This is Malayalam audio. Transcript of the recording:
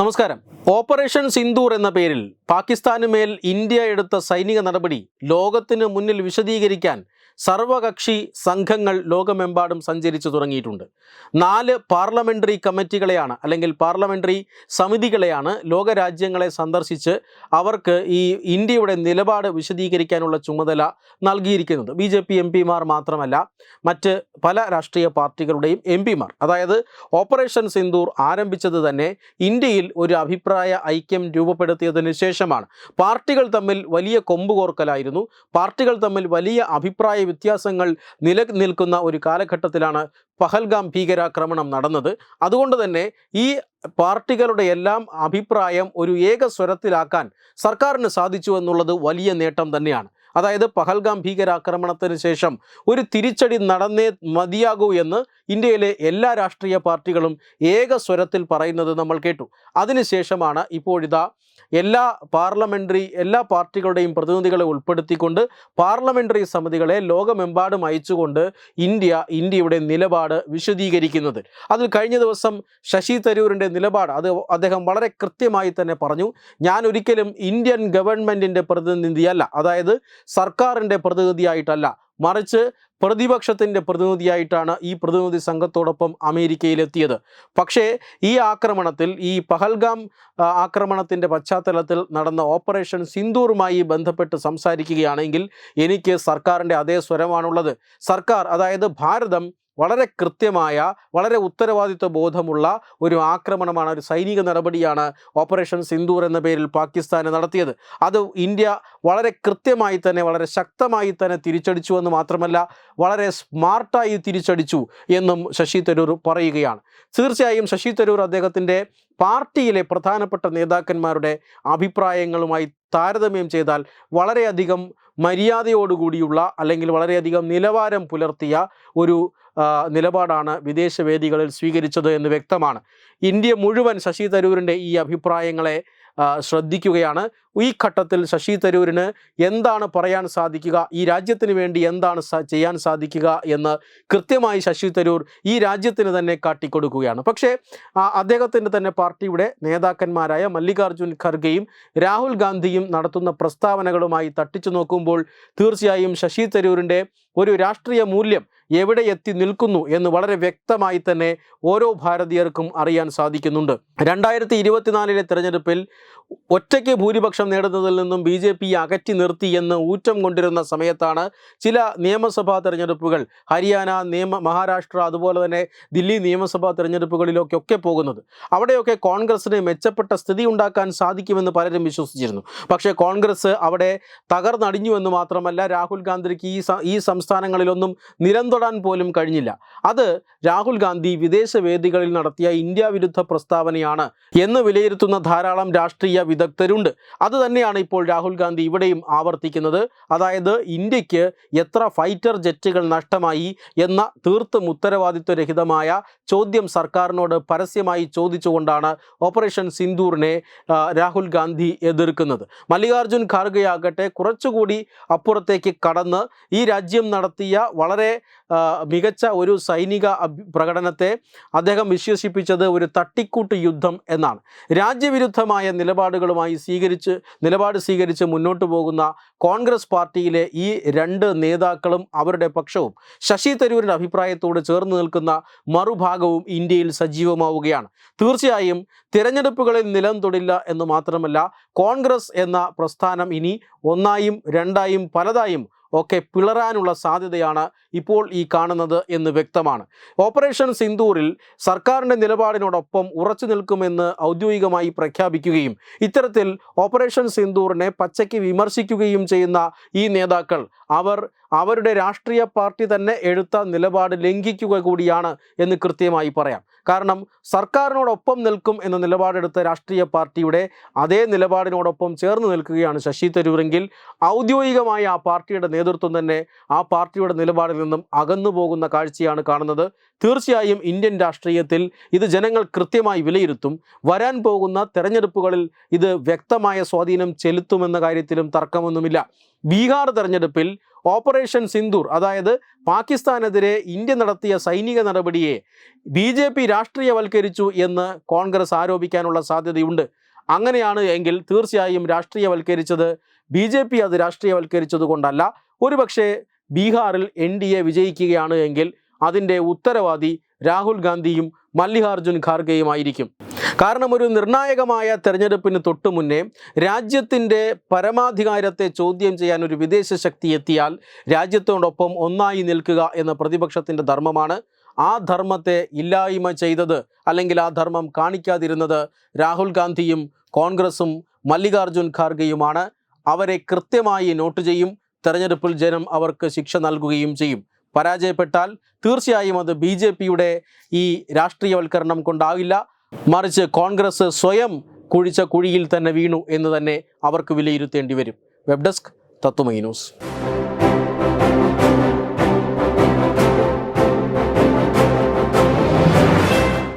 നമസ്കാരം. ഓപ്പറേഷൻ സിന്ദൂർ എന്ന പേരിൽ പാകിസ്ഥാന് മേൽ ഇന്ത്യ എടുത്ത സൈനിക നടപടി ലോകത്തിന് മുന്നിൽ വിശദീകരിക്കാൻ സർവകക്ഷി സംഘങ്ങൾ ലോകമെമ്പാടും സഞ്ചരിച്ചു തുടങ്ങിയിട്ടുണ്ട്. നാല് പാർലമെന്ററി കമ്മിറ്റികളെയാണ് അല്ലെങ്കിൽ പാർലമെന്ററി സമിതികളെയാണ് ലോകരാജ്യങ്ങളെ സന്ദർശിച്ച് അവർക്ക് ഈ ഇന്ത്യയുടെ നിലപാട് വിശദീകരിക്കാനുള്ള ചുമതല നൽകിയിരിക്കുന്നത്. ബി ജെ പി എം പിമാർ മാത്രമല്ല മറ്റ് പല രാഷ്ട്രീയ പാർട്ടികളുടെയും എം പിമാർ. അതായത് ഓപ്പറേഷൻ സിന്ദൂർ ആരംഭിച്ചത് തന്നെ ഇന്ത്യയിൽ ഒരു അഭിപ്രായ ഐക്യം രൂപപ്പെടുത്തിയതിന് ശേഷമാണ്. പാർട്ടികൾ തമ്മിൽ വലിയ കൊമ്പുകോർക്കലായിരുന്നു. പാർട്ടികൾ തമ്മിൽ വലിയ അഭിപ്രായ വ്യത്യാസങ്ങൾ നിലനിൽക്കുന്ന ഒരു കാലഘട്ടത്തിലാണ് പഹൽഗാം ഭീകരാക്രമണം നടന്നത്. അതുകൊണ്ട് തന്നെ ഈ പാർട്ടികളുടെ എല്ലാം അഭിപ്രായം ഒരു ഏക സ്വരത്തിലാക്കാൻ സർക്കാരിന് സാധിച്ചു എന്നുള്ളത് വലിയ നേട്ടം തന്നെയാണ്. അതായത് പഹൽഗാം ഭീകരാക്രമണത്തിന് ശേഷം ഒരു തിരിച്ചടി നടന്നേ മതിയാകൂ എന്ന് ഇന്ത്യയിലെ എല്ലാ രാഷ്ട്രീയ പാർട്ടികളും ഏക സ്വരത്തിൽ പറയുന്നത് നമ്മൾ കേട്ടു. അതിനുശേഷമാണ് ഇപ്പോഴിതാ എല്ലാ പാർലമെന്ററി എല്ലാ പാർട്ടികളുടെയും പ്രതിനിധികളെ ഉൾപ്പെടുത്തിക്കൊണ്ട് പാർലമെന്ററി സമിതികളെ ലോകമെമ്പാടും അയച്ചുകൊണ്ട് ഇന്ത്യ ഇന്ത്യയുടെ നിലപാട് വിശദീകരിക്കുന്നത്. അതിൽ കഴിഞ്ഞ ദിവസം ശശി തരൂരിന്റെ നിലപാട് അത് അദ്ദേഹം വളരെ കൃത്യമായി തന്നെ പറഞ്ഞു. ഞാൻ ഒരിക്കലും ഇന്ത്യൻ ഗവൺമെന്റിന്റെ പ്രതിനിധിയല്ല. അതായത് സർക്കാരിന്റെ പ്രതിനിധിയായിട്ടല്ല മറിച്ച് പ്രതിപക്ഷത്തിന്റെ പ്രതിനിധിയായിട്ടാണ് ഈ പ്രതിനിധി സംഘത്തോടൊപ്പം അമേരിക്കയിലെത്തിയത്. പക്ഷേ ഈ ആക്രമണത്തിൽ ഈ പഹൽഗാം ആക്രമണത്തിന്റെ പശ്ചാത്തലത്തിൽ നടന്ന ഓപ്പറേഷൻ സിന്ദൂറുമായി ബന്ധപ്പെട്ട് സംസാരിക്കുകയാണെങ്കിൽ എനിക്ക് സർക്കാരിന്റെ അതേ സ്വരമാണുള്ളത്. സർക്കാർ അതായത് ഭാരതം വളരെ കൃത്യമായ വളരെ ഉത്തരവാദിത്വ ബോധമുള്ള ഒരു ആക്രമണമാണ് ഒരു സൈനിക നടപടിയാണ് ഓപ്പറേഷൻ സിന്ദൂർ എന്ന പേരിൽ പാകിസ്ഥാന് നടത്തിയത്. അത് ഇന്ത്യ വളരെ കൃത്യമായി തന്നെ വളരെ ശക്തമായി തന്നെ തിരിച്ചടിച്ചു എന്ന് മാത്രമല്ല വളരെ സ്മാർട്ടായി തിരിച്ചടിച്ചു എന്നും ശശി തരൂർ പറയുകയാണ്. തീർച്ചയായും ശശി തരൂർ അദ്ദേഹത്തിന്റെ പാർട്ടിയിലെ പ്രധാനപ്പെട്ട നേതാക്കന്മാരുടെ അഭിപ്രായങ്ങളുമായി താരതമ്യം ചെയ്താൽ വളരെയധികം മര്യാദയോടുകൂടിയുള്ള അല്ലെങ്കിൽ വളരെയധികം നിലവാരം പുലർത്തിയ ഒരു നിലപാടാണ് വിദേശ വേദികളിൽ സ്വീകരിച്ചത് എന്ന് വ്യക്തമാണ്. ഇന്ത്യ മുഴുവൻ ശശി തരൂരിന്റെ ഈ അഭിപ്രായങ്ങളെ ശ്രദ്ധിക്കുകയാണ്. ഈ ഘട്ടത്തിൽ ശശി തരൂരിന് എന്താണ് പറയാൻ സാധിക്കുക? ഈ രാജ്യത്തിന് വേണ്ടി എന്താണ് ചെയ്യാൻ സാധിക്കുക എന്ന് കൃത്യമായി ശശി തരൂർ ഈ രാജ്യത്തിന് തന്നെ കാട്ടിക്കൊടുക്കുകയാണ്. പക്ഷേ അദ്ദേഹത്തിന്റെ തന്നെ പാർട്ടിയുടെ നേതാക്കന്മാരായ മല്ലികാർജുൻ ഖർഗെയും രാഹുൽ ഗാന്ധിയും നടത്തുന്ന പ്രസ്താവനകളുമായി തട്ടിച്ചു നോക്കുമ്പോൾ തീർച്ചയായും ശശി തരൂരിന്റെ ഒരു രാഷ്ട്രീയ മൂല്യം എവിടെ എത്തി നിൽക്കുന്നു എന്ന് വളരെ വ്യക്തമായി തന്നെ ഓരോ ഭാരതീയർക്കും അറിയാൻ സാധിക്കുന്നുണ്ട്. രണ്ടായിരത്തി ഇരുപത്തിനാലിലെ തിരഞ്ഞെടുപ്പിൽ ഒറ്റയ്ക്ക് ഭൂരിപക്ഷം നേടുന്നതിൽ നിന്നും ബി ജെ പി അകറ്റി നിർത്തി എന്ന് ഊറ്റം കൊണ്ടിരുന്ന സമയത്താണ് ചില നിയമസഭാ തെരഞ്ഞെടുപ്പുകൾ ഹരിയാന നിയമ മഹാരാഷ്ട്ര അതുപോലെ തന്നെ ദില്ലി നിയമസഭാ തെരഞ്ഞെടുപ്പുകളിലൊക്കെ ഒക്കെ പോകുന്നത്. അവിടെയൊക്കെ കോൺഗ്രസിന് മെച്ചപ്പെട്ട സ്ഥിതി ഉണ്ടാക്കാൻ സാധിക്കുമെന്ന് പലരും വിശ്വസിച്ചിരുന്നു. പക്ഷേ കോൺഗ്രസ് അവിടെ തകർന്നടിഞ്ഞു എന്ന് മാത്രമല്ല രാഹുൽ ഗാന്ധിക്ക് ഈ ഈ സംസ്ഥാനങ്ങളിലൊന്നും നിലംതൊടാൻ പോലും കഴിഞ്ഞില്ല. അത് രാഹുൽ ഗാന്ധി വിദേശ വേദികളിൽ നടത്തിയ ഇന്ത്യ വിരുദ്ധ പ്രസ്താവനയാണ് എന്ന് വിലയിരുത്തുന്ന ധാരാളം രാഷ്ട്രീയ വിദഗ്ധരുണ്ട്. അത് തന്നെയാണ് ഇപ്പോൾ രാഹുൽ ഗാന്ധി ഇവിടെയും ആവർത്തിക്കുന്നത്. അതായത് ഇന്ത്യയ്ക്ക് എത്ര ഫൈറ്റർ ജെറ്റുകൾ നഷ്ടമായി എന്ന തീർത്തും ഉത്തരവാദിത്വരഹിതമായ ചോദ്യം സർക്കാരിനോട് പരസ്യമായി ചോദിച്ചുകൊണ്ടാണ് ഓപ്പറേഷൻ സിന്ദൂറിനെ രാഹുൽ ഗാന്ധി എതിർക്കുന്നത്. മല്ലികാർജുൻ ഖാർഗെയാകട്ടെ കുറച്ചുകൂടി അപ്പുറത്തേക്ക് കടന്ന് ഈ രാജ്യം നടത്തിയ വളരെ മികച്ച ഒരു സൈനിക പ്രകടനത്തെ അദ്ദേഹം വിശ്വസിപ്പിച്ചത് ഒരു തട്ടിക്കൂട്ട് യുദ്ധം എന്നാണ്. രാജ്യവിരുദ്ധമായ നിലപാടുകളുമായി സ്വീകരിച്ച് നിലപാട് സ്വീകരിച്ച് മുന്നോട്ട് പോകുന്ന കോൺഗ്രസ് പാർട്ടിയിലെ ഈ രണ്ട് നേതാക്കളും അവരുടെ പക്ഷവും ശശി തരൂരിന്റെ അഭിപ്രായത്തോട് ചേർന്ന് നിൽക്കുന്ന മറുഭാഗവും ഇന്ത്യയിൽ സജീവമാവുകയാണ്. തീർച്ചയായും തിരഞ്ഞെടുപ്പുകളിൽ നിലം തൊടില്ല എന്ന് മാത്രമല്ല കോൺഗ്രസ് എന്ന പ്രസ്ഥാനം ഇനി ഒന്നായും രണ്ടായും പലതായും ഒക്കെ പിളരാനുള്ള സാധ്യതയാണ് ഇപ്പോൾ ഈ കാണുന്നത് എന്ന് വ്യക്തമാണ്. ഓപ്പറേഷൻ സിന്ദൂറിൽ സർക്കാരിന്റെ നിലപാടിനോടൊപ്പം ഉറച്ചു നിൽക്കുമെന്ന് ഔദ്യോഗികമായി പ്രഖ്യാപിക്കുകയും ഇത്തരത്തിൽ ഓപ്പറേഷൻ സിന്ദൂറിനെ പച്ചയ്ക്ക് വിമർശിക്കുകയും ചെയ്യുന്ന ഈ നേതാക്കൾ അവർ അവരുടെ രാഷ്ട്രീയ പാർട്ടി തന്നെ എടുത്ത നിലപാട് ലംഘിക്കുക കൂടിയാണ് എന്ന് കൃത്യമായി പറയാം. കാരണം സർക്കാരിനോടൊപ്പം നിൽക്കും എന്ന നിലപാടെടുത്ത രാഷ്ട്രീയ പാർട്ടിയുടെ അതേ നിലപാടിനോടൊപ്പം ചേർന്ന് നിൽക്കുകയാണ് ശശി തരൂരെങ്കിൽ ഔദ്യോഗികമായി ആ പാർട്ടിയുടെ നേതൃത്വം തന്നെ ആ പാർട്ടിയുടെ നിലപാടിൽ നിന്നും അകന്നു പോകുന്ന കാഴ്ചയാണ് കാണുന്നത്. തീർച്ചയായും ഇന്ത്യൻ രാഷ്ട്രീയത്തിൽ ഇത് ജനങ്ങൾ കൃത്യമായി വിലയിരുത്തും. വരാൻ പോകുന്ന തെരഞ്ഞെടുപ്പുകളിൽ ഇത് വ്യക്തമായ സ്വാധീനം ചെലുത്തുമെന്ന കാര്യത്തിലും തർക്കമൊന്നുമില്ല. ബീഹാർ തെരഞ്ഞെടുപ്പിൽ ഓപ്പറേഷൻ സിന്ദൂർ അതായത് പാകിസ്ഥാനെതിരെ ഇന്ത്യ നടത്തിയ സൈനിക നടപടിയെ ബി രാഷ്ട്രീയവൽക്കരിച്ചു എന്ന് കോൺഗ്രസ് ആരോപിക്കാനുള്ള സാധ്യതയുണ്ട്. അങ്ങനെയാണ് എങ്കിൽ തീർച്ചയായും രാഷ്ട്രീയവൽക്കരിച്ചത്. ബി ജെ പി അത് രാഷ്ട്രീയവൽക്കരിച്ചത് കൊണ്ടല്ല. ഒരുപക്ഷെ ബീഹാറിൽ എൻ ഡി എ വിജയിക്കുകയാണ് എങ്കിൽ അതിന്റെ ഉത്തരവാദി രാഹുൽ ഗാന്ധിയും മല്ലികാർജുൻ ഖാർഗെയുമായിരിക്കും. കാരണം ഒരു നിർണായകമായ തെരഞ്ഞെടുപ്പിന് തൊട്ടു മുന്നേ രാജ്യത്തിന്റെ പരമാധികാരത്തെ ചോദ്യം ചെയ്യാൻ ഒരു വിദേശ ശക്തി എത്തിയാൽ രാജ്യത്തോടൊപ്പം ഒന്നായി നിൽക്കുക എന്ന പ്രതിപക്ഷത്തിന്റെ ധർമ്മമാണ് ആ ധർമ്മത്തെ ഇല്ലായ്മ ചെയ്തത് അല്ലെങ്കിൽ ആ ധർമ്മം കാണിക്കാതിരുന്നത് രാഹുൽ ഗാന്ധിയും കോൺഗ്രസും മല്ലികാർജുൻ ഖാർഗെയുമാണ്. അവരെ കൃത്യമായി നോട്ട് ചെയ്യും. തെരഞ്ഞെടുപ്പിൽ ജനം അവർക്ക് ശിക്ഷ നൽകുകയും ചെയ്യും. പരാജയപ്പെട്ടാൽ തീർച്ചയായും അത് ബി ജെ പിയുടെ ഈ രാഷ്ട്രീയവൽക്കരണം കൊണ്ടാകില്ല മറിച്ച് കോൺഗ്രസ് സ്വയം കുഴിച്ച കുഴിയിൽ തന്നെ വീണു എന്ന് തന്നെ അവർക്ക് വിലയിരുത്തേണ്ടി വരും. Web desk Tatwamayi news.